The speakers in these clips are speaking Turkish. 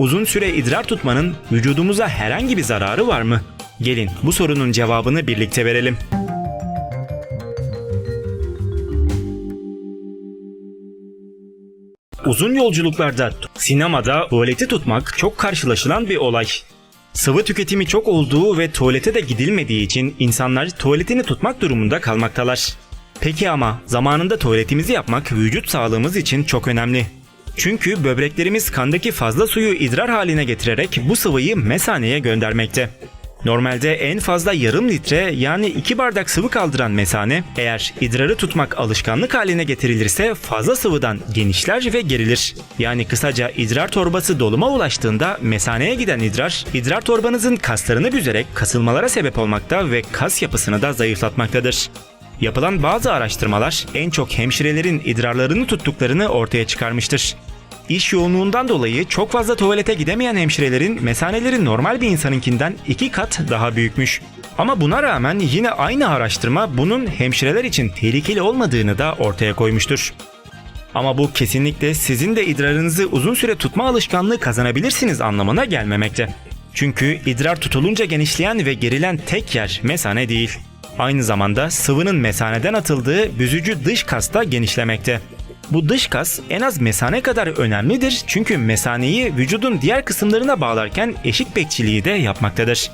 uzun süre idrar tutmanın vücudumuza herhangi bir zararı var mı? Gelin bu sorunun cevabını birlikte verelim. Uzun yolculuklarda, sinemada tuvaleti tutmak çok karşılaşılan bir olay. Sıvı tüketimi çok olduğu ve tuvalete de gidilmediği için insanlar tuvaletini tutmak durumunda kalmaktalar. Peki ama zamanında tuvaletimizi yapmak vücut sağlığımız için çok önemli. Çünkü böbreklerimiz kandaki fazla suyu idrar haline getirerek bu sıvıyı mesaneye göndermekte. Normalde en fazla yarım litre yani 2 bardak sıvı kaldıran mesane eğer idrarı tutmak alışkanlık haline getirilirse fazla sıvıdan genişler ve gerilir. Yani kısaca idrar torbası doluma ulaştığında mesaneye giden idrar, idrar torbanızın kaslarını büzerek kasılmalara sebep olmakta ve kas yapısını da zayıflatmaktadır. Yapılan bazı araştırmalar en çok hemşirelerin idrarlarını tuttuklarını ortaya çıkarmıştır. İş yoğunluğundan dolayı çok fazla tuvalete gidemeyen hemşirelerin mesaneleri normal bir insanınkinden iki kat daha büyükmüş. Ama buna rağmen yine aynı araştırma bunun hemşireler için tehlikeli olmadığını da ortaya koymuştur. Ama bu kesinlikle sizin de idrarınızı uzun süre tutma alışkanlığı kazanabilirsiniz anlamına gelmemekte. Çünkü idrar tutulunca genişleyen ve gerilen tek yer mesane değil. Aynı zamanda sıvının mesaneden atıldığı büzücü dış kas da genişlemekte. Bu dış kas en az mesane kadar önemlidir çünkü mesaneyi vücudun diğer kısımlarına bağlarken eşik bekçiliği de yapmaktadır.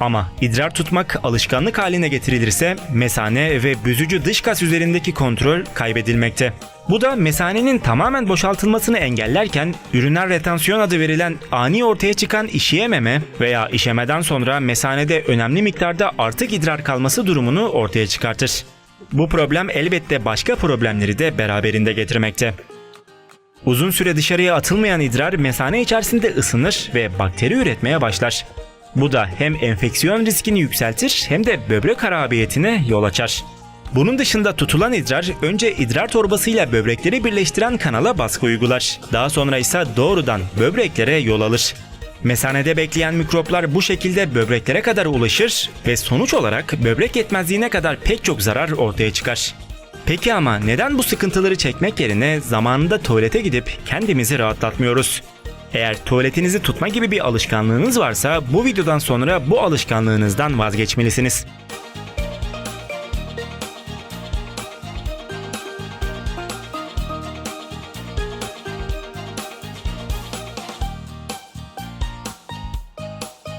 Ama idrar tutmak alışkanlık haline getirilirse mesane ve büzücü dış kas üzerindeki kontrol kaybedilmekte. Bu da mesanenin tamamen boşaltılmasını engellerken üriner retansiyon adı verilen ani ortaya çıkan işeyememe veya işemeden sonra mesanede önemli miktarda artık idrar kalması durumunu ortaya çıkartır. Bu problem elbette başka problemleri de beraberinde getirmekte. Uzun süre dışarıya atılmayan idrar mesane içerisinde ısınır ve bakteri üretmeye başlar. Bu da hem enfeksiyon riskini yükseltir hem de böbrek harabiyetine yol açar. Bunun dışında tutulan idrar önce idrar torbasıyla böbrekleri birleştiren kanala baskı uygular. Daha sonra ise doğrudan böbreklere yol alır. Mesanede bekleyen mikroplar bu şekilde böbreklere kadar ulaşır ve sonuç olarak böbrek yetmezliğine kadar pek çok zarar ortaya çıkar. Peki ama neden bu sıkıntıları çekmek yerine zamanında tuvalete gidip kendimizi rahatlatmıyoruz? Eğer tuvaletinizi tutma gibi bir alışkanlığınız varsa bu videodan sonra bu alışkanlığınızdan vazgeçmelisiniz.